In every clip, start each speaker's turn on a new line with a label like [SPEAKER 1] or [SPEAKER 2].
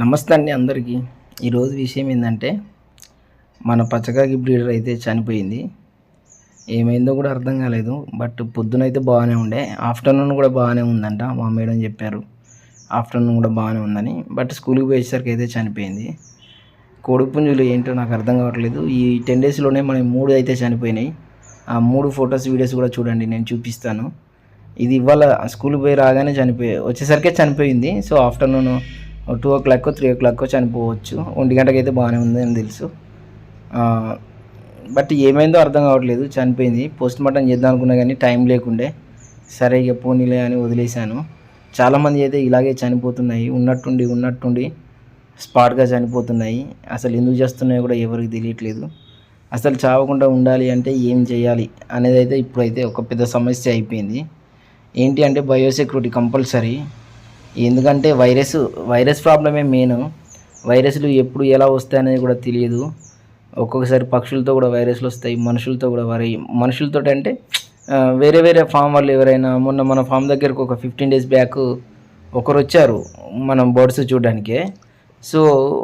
[SPEAKER 1] నమస్తే అండి అందరికీ. ఈరోజు విషయం ఏంటంటే మన పచ్చకాకి బ్రీడర్ అయితే చనిపోయింది. ఏమైందో కూడా అర్థం కాలేదు. బట్ పొద్దునైతే బాగానే ఉండే. ఆఫ్టర్నూన్ కూడా బాగానే ఉందంట మా మేడం చెప్పారు. ఆఫ్టర్నూన్ కూడా బాగానే ఉందని. బట్ స్కూల్కి పోయేసరికి అయితే చనిపోయింది. కోడిపుంజులు ఏంటో నాకు అర్థం కావట్లేదు. ఈ టెన్ డేస్లోనే మన మూడు అయితే చనిపోయినాయి. ఆ మూడు ఫొటోస్ వీడియోస్ కూడా చూడండి నేను చూపిస్తాను. ఇది ఇవాళ స్కూల్కి పోయి రాగానే చనిపోయి వచ్చేసరికే చనిపోయింది. So afternoon two o'clock three o'clock చనిపోవచ్చు. ఒంటి గంటకి అయితే బాగానే ఉంది అని తెలుసు బట్ ఏమైందో అర్థం కావట్లేదు. చనిపోయింది. పోస్ట్ మార్టం చేద్దాం అనుకున్నా కానీ టైం లేకుండే. సరే ఇక పోనీలే అని వదిలేశాను. చాలామంది అయితే ఇలాగే చనిపోతున్నాయి. ఉన్నట్టుండి ఉన్నట్టుండి స్పాట్గా చనిపోతున్నాయి. అసలు ఎందుకు చేస్తున్నాయో కూడా ఎవరికి తెలియట్లేదు. అసలు చావకుండా ఉండాలి అంటే ఏం చేయాలి అనేది అయితే ఇప్పుడైతే ఒక పెద్ద సమస్య అయిపోయింది. ఏంటి అంటే బయోసెక్యూరిటీ కంపల్సరీ. ఎందుకంటే వైరస్ వైరస్ ప్రాబ్లమే మెయిన్. వైరస్లు ఎప్పుడు ఎలా వస్తాయనేది కూడా తెలియదు. ఒక్కొక్కసారి పక్షులతో కూడా వైరస్లు వస్తాయి మనుషులతో కూడా వరి మనుషులతో అంటే వేరే వేరే ఫామ్ వాళ్ళు ఎవరైనా మొన్న మన ఫామ్ దగ్గరకు ఒక ఫిఫ్టీన్ డేస్ బ్యాక్ ఒకరు వచ్చారు మనం బర్డ్స్ చూడడానికే. సో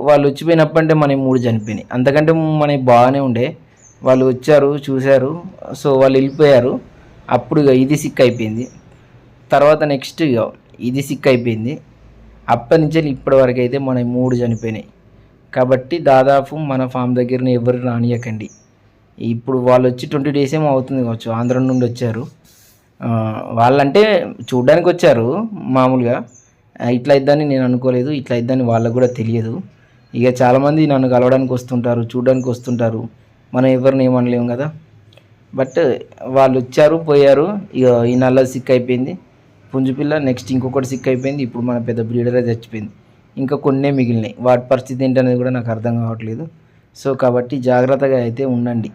[SPEAKER 1] వాళ్ళు వచ్చిపోయినప్పుడంటే మన మూడు చనిపోయినాయి. అంతకంటే మనకి బాగానే ఉండే. వాళ్ళు వచ్చారు చూశారు సో వాళ్ళు వెళ్ళిపోయారు. అప్పుడు ఇక ఇది సిక్ అయిపోయింది. తర్వాత నెక్స్ట్ ఇక ఇది సిక్ అయిపోయింది అప్పటి నుంచి ఇప్పటి వరకు అయితే మన మూడు చనిపోయినాయి. కాబట్టి దాదాపు మన ఫామ్ దగ్గరని ఎవరు రానియకండి. ఇప్పుడు వాళ్ళు వచ్చి ట్వంటీ డేస్ ఏమో అవుతుంది కావచ్చు. ఆంధ్ర నుండి వచ్చారు. వాళ్ళంటే చూడ్డానికి వచ్చారు మామూలుగా. ఇట్లా ఇద్దని నేను అనుకోలేదు. ఇట్లా ఇద్దని వాళ్ళకు కూడా తెలియదు. ఇక చాలామంది నన్ను కలవడానికి వస్తుంటారు చూడడానికి వస్తుంటారు. మనం ఎవరిని ఏమనలేము కదా. బట్ వాళ్ళు వచ్చారు పోయారు. ఇక ఈ నల్ల సిక్ అయిపోయింది పుంజుపిల్ల నెక్స్ట్ ఇంకొకటి సిక్ అయిపోయింది ఇప్పుడు మన పెద్ద బ్రీడరే చచ్చిపోయింది. ఇంకా కొన్నే మిగిలినాయి. వాటి పరిస్థితి ఏంటనేది కూడా నాకు అర్థం కావట్లేదు. సో కాబట్టి జాగ్రత్తగా అయితే ఉండండి.